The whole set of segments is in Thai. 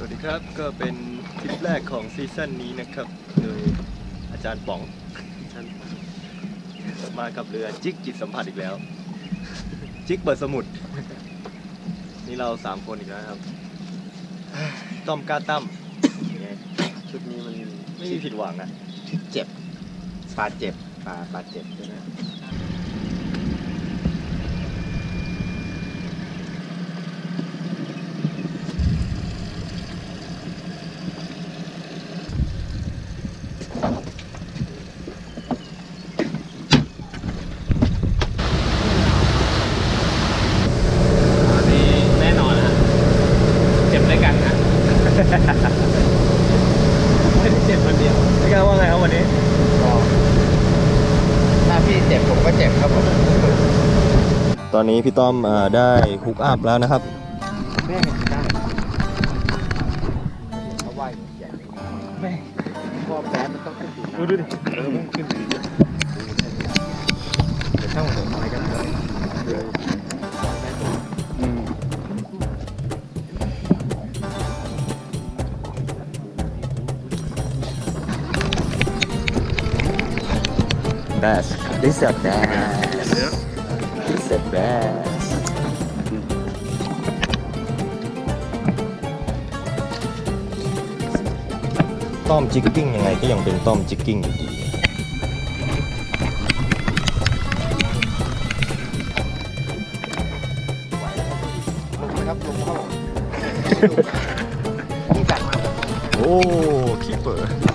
สวัสดีครับก็เป็นทริปแรกของซีซั่นนี้นะครับ โดยอาจารย์ป๋องอาจารย์ป๋อง มากับเรือจิกจิตสัมผัสอีกแล้ว จิกเปิดสมุด นี่เราสามคนอีกแล้วครับต้อมกล้าตั้มยังไงชุดนี้มันไม่มีผิดหวังอะ เจ็บปลาเจ็บปลาปลาเจ็บใช่ไหม อันนี้แน่นอนนะเจ็บด้วยกันนะ ไม่ได้เจ็บคนเดียวพี่ก้าว่าไงครับวันนี้ก็ถ้าพี่เจ็บผมก็เจ็บครับผมตอนนี้พี่ต้อมอ่าได้ฮุกอัพแล้วนะครับแม่ได้เขาไหวใหญ่แม่พ่อแป๊บมันต้องขึ้นอยู่นะดูดิเออมันขึ้นอยู่เดี๋ยวช่างผมอะไรกันเลย แบส This is best This is best ต้อมจิกกิ้งยังไงก็ยังเป็นต้อมจิกกิ้งอยู่ดีลงนะครับลงเข้านี่จัดมาโอ้คีเปอร์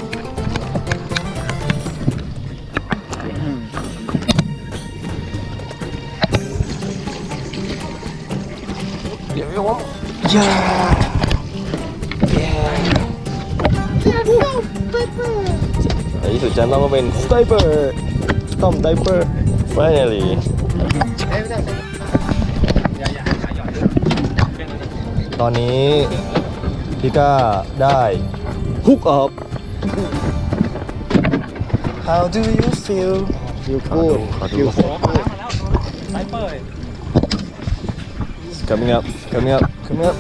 ในที่สุดจันต้องก็เป็นสไตเปอร์ต้อมไดเปอร์ finally เอ้ยไม่ได้อย่าอย่าอย่าหย่อนเป็นอะไรตอนนี้พี่ก้าได้ฮุกอัพ How do you feel ยูกูดขอดูยูขอกูดูดมาแล้วมาแล้วไซเปอร์ coming up coming up coming up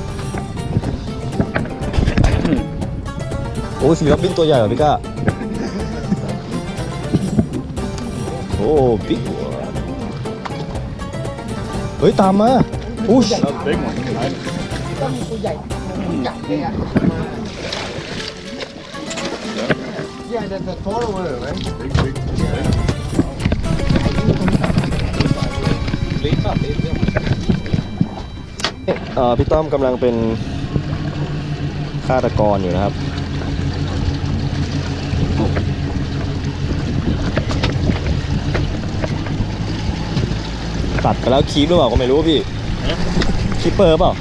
โอ้สีรับบินตัวใหญ่เหรอพี่ก้าโอ้บิ๊กเฮ้ย ตามมาอุ้ยต้องมีตัวใหญ่ใหญ่เลยอะใหญ่แต่โค้ดลงมา พี่ต้อมกำลังเป็นฆาตกรอยู่นะครับตัดไปแล้วคีบหรือเปล่าก็ไม่รู้พี่คีปเปอร์เปล่า